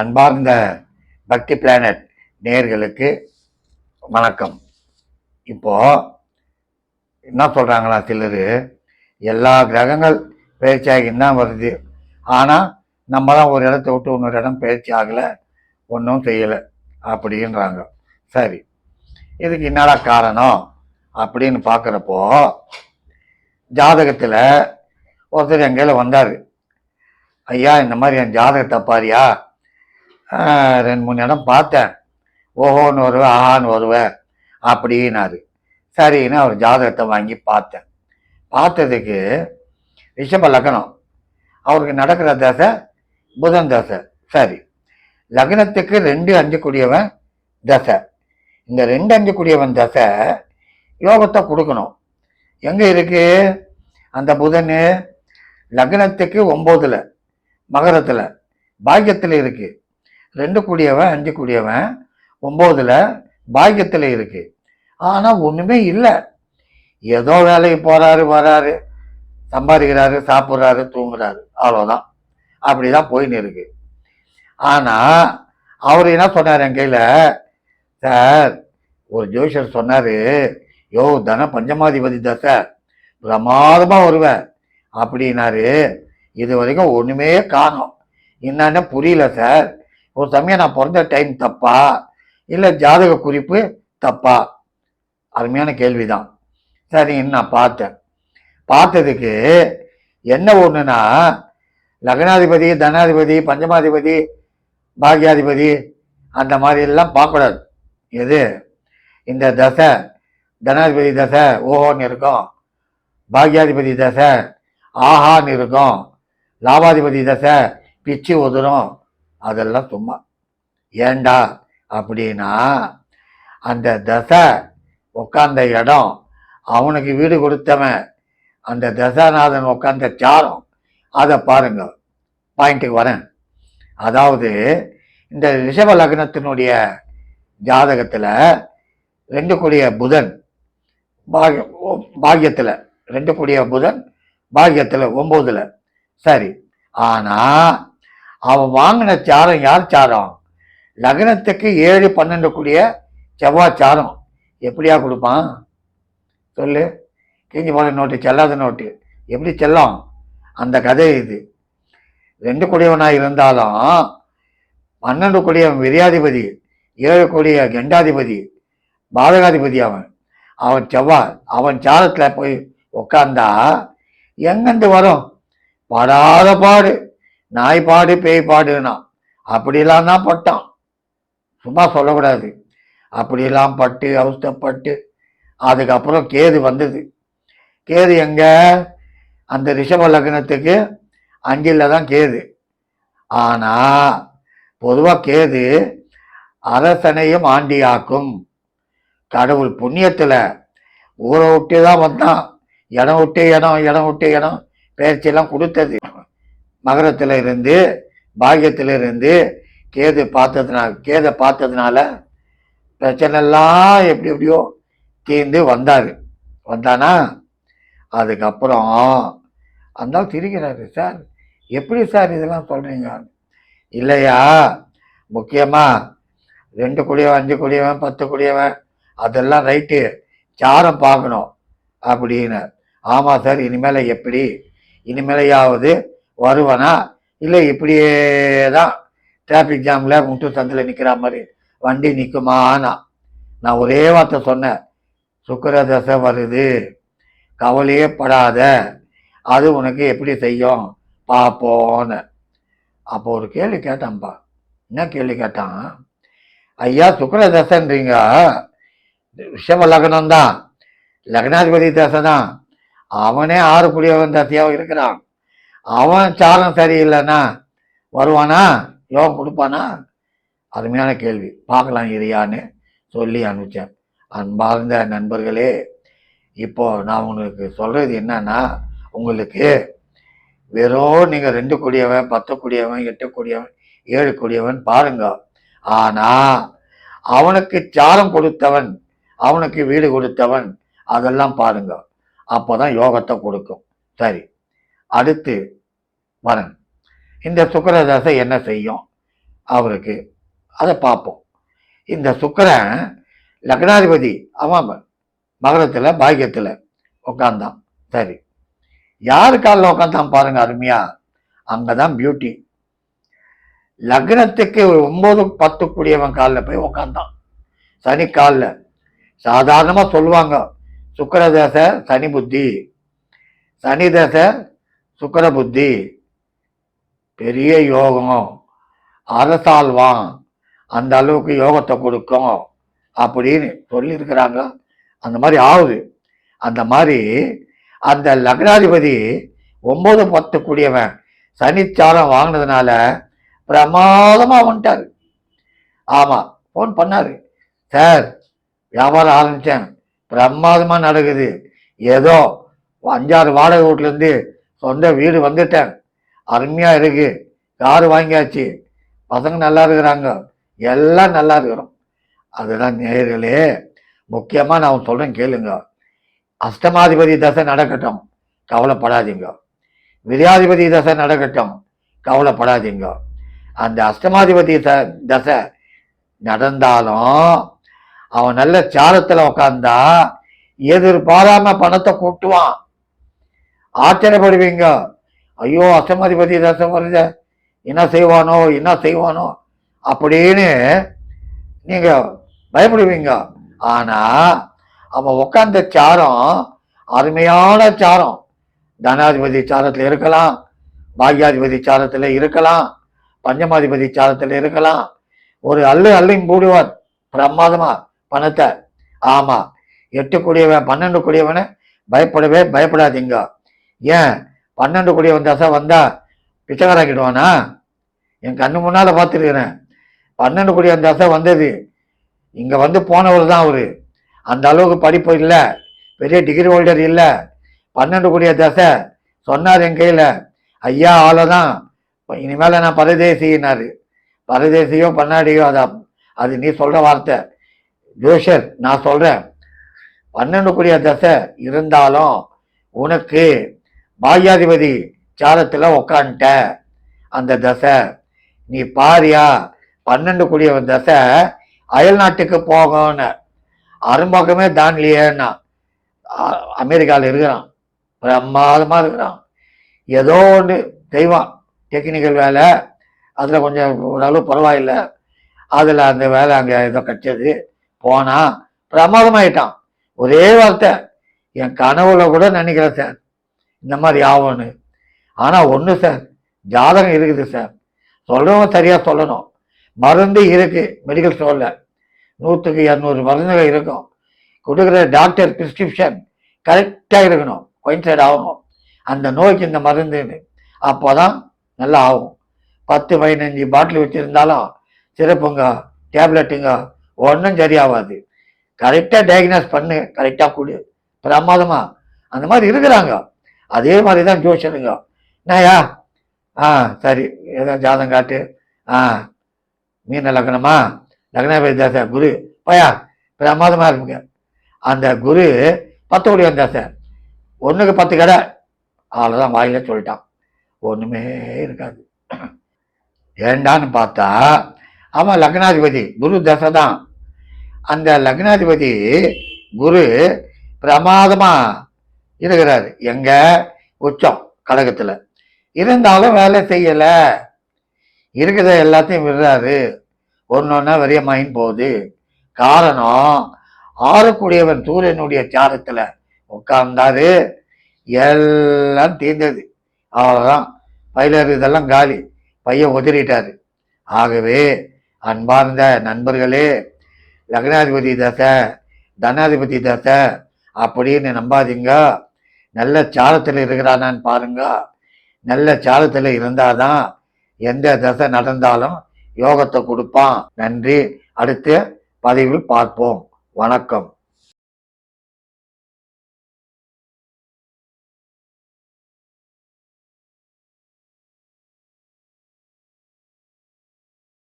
அன்பார்ந்த பக்தி பிளானட் நேர்களுக்கு வணக்கம். இப்போ என்ன சொல்கிறாங்களா சிலர்? எல்லா கிரகங்கள் பயிற்சியாகி தான் வருது. ஆனால் நம்ம தான் ஒரு இடத்த விட்டு இன்னொரு இடம் பயிற்சி ஆகலை ஒன்றும் செய்யலை அப்படின்றாங்க. சரி இதுக்கு என்னடா காரணம் அப்படின்னு பார்க்குறப்போ ஜாதகத்தில் ஒருத்தர் என் கையில் வந்தார். ஐயா இந்த மாதிரி என் ஜாதகத்தை பாரியா ரெண்டு மூணு இடம் பார்த்தேன். ஓஹோன்னு வருவேன் ஆஹான்னு வருவேன் அப்படின்னாரு. சரின்னு அவர் ஜாதகத்தை வாங்கி பார்த்தேன். பார்த்ததுக்கு ரிஷப லக்னம். அவருக்கு நடக்கிற தசை புதன் தசை. சரி. லக்னத்துக்கு ரெண்டு அஞ்சு கூடியவன் தசை. இந்த ரெண்டு அஞ்சு கூடியவன் தசை யோகத்தை கொடுக்கணும். எங்கே இருக்கு? அந்த புதன் லக்னத்துக்கு ஒம்போதில் மகரத்தில். பாக்கியத்தில் இருக்குது ரெண்டு கூடியவன் அஞ்சு கூடியவன் ஒம்போதில் பாக்கியத்தில் இருக்குது ஆனால் ஒன்றுமே இல்லை. ஏதோ வேலைக்கு போகிறாரு வராரு சம்பாதிக்கிறாரு சாப்பிட்றாரு தூங்குறாரு. அவ்வளோதான் அப்படிதான் போயின்னு இருக்கு. ஆனால் அவர் என்ன சொன்னார் என் கையில்? சார் ஒரு ஜோஷர் சொன்னார் யோ தன பஞ்சமாதிபதி தான் சார். பிரமாதமாக வருவேன் அப்படின்னாரு. இது வரைக்கும் ஒன்றுமே காணோம். என்னன்னு புரியல சார். ஒரு சமயம் நான் பிறந்த டைம் தப்பா? இல்லை ஜாதக குறிப்பு தப்பா? அருமையான கேள்விதான். சரி நான் பார்த்தேன். பார்த்ததுக்கு என்ன ஒன்றுனா லக்னாதிபதி தனாதிபதி பஞ்சமாதிபதி பாக்யாதிபதி அந்த மாதிரி எல்லாம் பார்க்கக்கூடாது. எது? இந்த தசை தனாதிபதி தசை ஓஹோன்னு இருக்கும். பாக்யாதிபதி தசை ஆஹான்னு இருக்கும். லாபாதிபதி தசை பிச்சு உதிரும். அதெல்லாம் சும்மா. ஏண்டா அப்படின்னா அந்த தசை உட்காந்த இடம் அவனுக்கு வீடு கொடுத்தவன் அந்த தசாநாதன் உட்காந்த சாரம் அதை பாருங்க. பாயிண்ட்டுக்கு வரேன். அதாவது இந்த ரிஷப லக்னத்தினுடைய ஜாதகத்தில் ரெண்டு கூடிய புதன் பாகிய பாகியத்தில் ரெண்டு கூடிய புதன் பாகியத்தில் ஒம்போதில். சரி. ஆனால் அவன் வாங்கின சாரம் யார் சாரம்? லக்னத்துக்கு ஏழு பன்னெண்டு கூடிய செவ்வாய் சாரம். எப்படியா கொடுப்பான்? சொல்லு. கிஞ்சி போன நோட்டு செல்லாத நோட்டு. எப்படி செல்லும்? அந்த கதை இது. ரெண்டு கொடியவனாக இருந்தாலும் பன்னெண்டு கொடியவன் விரியாதிபதி ஏழு கொடிய கெண்டாதிபதி பாதகாதிபதி அவன். அவன் செவ்வாய் அவன் சாரத்தில் போய் உட்காந்தா எங்கேருந்து வரும்? படாத பாடு. நாய் பாடு பேய் பாடுனா அப்படிலாம் தான் பட்டான். சும்மா சொல்லக்கூடாது. அப்படிலாம் பட்டு அவஸ்தப்பட்டு அதுக்கப்புறம் கேது வந்தது. கேது எங்க? அந்த ரிஷப லக்னத்துக்கு அங்கில தான் கேது. ஆனா பொதுவாக கேது அரசனையும் ஆண்டியாக்கும். கடவுள் புண்ணியத்தில் ஊரை விட்டு தான் வந்தான். இடம் விட்டு இடம் இடம் விட்டு இடம் பேச்செல்லாம் கொடுத்தது. மகரத்தில் இருந்து பாக்கியத்துல இருந்து கேது பார்த்ததுனால கேதை பார்த்ததுனால பிரச்சனை எல்லாம் எப்படி எப்படியோ தீர்ந்து வந்தார். வந்தானா? அதுக்கப்புறம் அந்த திரிக்கிறாரு சார் எப்படி சார் இதெல்லாம் சொல்கிறீங்க இல்லையா முக்கியமாக ரெண்டு குடியவன் அஞ்சு குடியவன் பத்து குடியவன் அதெல்லாம் ரைட்டு சாரம் பார்க்கணும் அப்படின்னு ஆமாம் சார் இனிமேல் எப்படி? இனிமேலையாவது வருவனா? இல்லை இப்படியே தான் டிராஃபிக் ஜாமில் முட்டு சந்தில் நிற்கிற மாதிரி வண்டி நிற்குமானா நான் ஒரே வார்த்தை சொன்னேன். சுக்கிர தசை வருது. கவலையே படாத. அது உனக்கு எப்படி செய்யும்? பார்ப்போன்னு அப்போ ஒரு கேள்வி கேட்டான்ப்பா என்ன கேள்வி கேட்டான்? ஐயா சுக்கிர தசைன்றீங்க. ரிஷப லக்னம் தான் லக்னாதிபதி தசை தான் அவனே ஆறு குடியவன் தசையாக இருக்கிறான். அவன் சாரம் சரியில்லைன்னா வருவானா? யோகம் கொடுப்பானா? அருமையான கேள்வி. பார்க்கலாம் இறையான்னு சொல்லி அனுப்பிச்சேன். அன்பார்ந்த நண்பர்களே இப்போ நான் உங்களுக்கு சொல்கிறது என்னன்னா உங்களுக்கு வெறும் நீங்கள் ரெண்டு கூடியவன் பத்து கூடியவன் எட்டு கூடியவன் ஏழு கூடியவன் பாருங்க. ஆனால் அவனுக்கு சாரம் கொடுத்தவன் அவனுக்கு வீடு கொடுத்தவன் அதெல்லாம் பாருங்க. அப்போதான் யோகத்தை கொடுக்கும். சரி. அடுத்து வரேன். இந்த சுக்கிர தசை என்ன செய்யும்? அவருக்கு அதை பார்ப்போம். இந்த சுக்கரன் லக்னாதிபதி அவன் மகரத்தில் பாக்கியத்தில் உட்காந்தான் சரி. யாரு காலில் உட்காந்தான் பாருங்க அருமையா? அங்கதான் பியூட்டி லக்னத்துக்கு ஒரு பத்து கூடியவன் காலில் போய் உட்காந்தான் சனி காலில். சாதாரணமாக சொல்லுவாங்க சுக்கர தசை சனி புத்தி. சனி தசை சுக்கர புத்தி பெரிய யோகம். அரசால்வான் அந்த அளவுக்கு யோகத்தை கொடுக்கும். அப்படின்னு சொல்லியிருக்கிறாங்க. அந்த மாதிரி ஆகுது. அந்த மாதிரி அந்த லக்னாதிபதி ஒம்பது பத்து கூடியவன் சனிச்சாரம் வாங்கினதுனால பிரமாதமாக வந்துட்டாரு. ஆமாம் ஃபோன் பண்ணார். சார் வியாபாரம் ஆரம்பித்தேன் பிரமாதமாக நடக்குது. ஏதோ அஞ்சாறு வாடகை வீட்டிலேருந்து சொந்த வீடு வந்துட்டேன். அருமையாக இருக்கு. கார் வாங்கியாச்சு. பசங்க நல்லா இருக்கிறாங்க. எல்லாம் நல்லா இருக்கிறோம். அதுதான் நேயர்களே முக்கியமாக நான் சொல்கிறேன் கேளுங்க. அஷ்டமாதிபதி தசை நடக்கட்டும். கவலைப்படாதீங்க. விரியாதிபதி தசை நடக்கட்டும். கவலைப்படாதீங்க. அந்த அஷ்டமாதிபதி த- தசை நடந்தாலும் அவன் நல்ல சாரத்தில் உட்காந்தா எதிர்பாராம பணத்தை கூட்டுவான். ஆச்சரியப்படுவீங்க. ஐயோ அசமாதிபதி தசம் வருது என்ன செய்வானோ என்ன செய்வானோ அப்படின்னு நீங்கள் பயப்படுவீங்க. ஆனால் அவன் உட்காந்த சாரம் அருமையான சாரம். தனாதிபதி சாரத்தில் இருக்கலாம் பாக்யாதிபதி சாரத்தில் இருக்கலாம் பஞ்சமாதிபதி சாரத்தில் இருக்கலாம். ஒரு அள்ளு அல்லையும் போடுவார் பிரமாதமா பணத்தை. ஆமாம் எட்டு கூடியவன் பன்னெண்டு கூடியவனை பயப்படவே பயப்படாதீங்க. ஏன்? பன்னெண்டு கூடியவன் தசை வந்தா பிச்சைக்காராக்கிடுவானா என் கண்ணு முன்னால் பார்த்துருக்கிறேன். பன்னெண்டு கூடியவன் தசை வந்தது. இங்கே வந்து போனவர் தான் அவர். அந்த அளவுக்கு படிப்பு இல்லை. பெரிய டிகிரி ஹோல்டர் இல்லை. பன்னெண்டு கூடிய தசை சொன்னார் என் கையில். ஐயா ஆளை தான் இனிமேல் நான் பரதேசினார். பரதேசியோ பன்னாடியோ அது அது நீ சொல்கிற வார்த்தை. ஜோஷர் நான் சொல்கிறேன் பன்னெண்டு கூடிய தசை இருந்தாலும் உனக்கு பாக்யாதிபதி சாரத்தில் உக்காந்துட்ட. அந்த தசை நீ பாரியா பன்னெண்டு கூடிய தசை அயல் நாட்டுக்கு போகணும்னு அரும்பாக்கமே தாண்டலையேன்னா அமெரிக்காவில் இருக்கிறான். பிரமாதமாக இருக்கிறான். ஏதோ ஒன்று செய்வான் டெக்னிக்கல் வேலை. அதில் கொஞ்சம் ஓரளவு பரவாயில்லை. அதில் அந்த வேலை அங்கே ஏதோ கிடச்சது போனால் பிரமாதமாயிட்டான். ஒரே வார்த்தை. என் கனவுல கூட நினைக்கிறேன் சார். இந்த மாதிரி ஆகும்னு ஆனால் ஒன்று சார் ஜாதகம் இருக்குது சார். சொல்கிறவங்க சரியாக சொல்லணும். மருந்து இருக்குது மெடிக்கல் ஸ்டோரில் நூற்றுக்கு இரநூறு மருந்துகள் இருக்கும். கொடுக்குற டாக்டர் ப்ரிஸ்கிரிப்ஷன் கரெக்டாக இருக்கணும். கொயின்சைட் ஆகணும். அந்த நோய்க்கு இந்த மருந்துன்னு. அப்போ தான் நல்லா ஆகும். பத்து பதினஞ்சு பாட்டில் வச்சுருந்தாலும் சிறப்புங்க டேப்லெட்டுங்க ஒன்றும் சரியாகாது கரெக்டாக டயக்னோஸ் பண்ணு கரெக்டாக கொடு. பிரமாதமாக அந்த மாதிரி இருக்கிறாங்க. அதே மாதிரி தான் ஜோஷனுங்க நாயா ஆ சரி ஏதோ ஜாதம் காட்டு. ஆ மீன லக்னமா? லக்னாபதி தசை குரு. பயா பிரமாதமாக இருக்குங்க அந்த குரு பத்து கோடி தாசை ஒன்றுக்கு பத்து கடை. அவ்வளோதான் வாயில சொல்லிட்டான். ஒன்றுமே இருக்காது. ஏண்டான்னு பார்த்தா அவன் லக்னாதிபதி குரு தசை தான். அந்த லக்னாதிபதி குரு பிரமாதமாக இருக்கிறாரு. எங்க? உச்சம் கழகத்துல. இருந்தாலும் வேலை செய்யல. இருக்கிற எல்லாத்தையும் விடுறாரு. ஒன்னொன்னா வெறிய மயின் போகுது. காரணம் ஆறக்கூடியவன் சூரியனுடைய சாரத்துல உட்கார்ந்தாரு. எல்லாம் தீர்ந்தது அவ்வளோதான் பயிலர் இதெல்லாம் காலி. பையன் உதறிட்டாரு. ஆகவே அன்பார்ந்த நண்பர்களே லக்னாதிபதி தசை தனாதிபதி தசை அப்படின்னு நம்பாதீங்க. நல்ல சாரத்தில் இருக்கிறானான்னு பாருங்க. நல்ல சாரத்தில் இருந்தாதான் எந்த தசை நடந்தாலும் யோகத்தை கொடுப்பான். நன்றி. அடுத்த பதிவில் பார்ப்போம். வணக்கம்.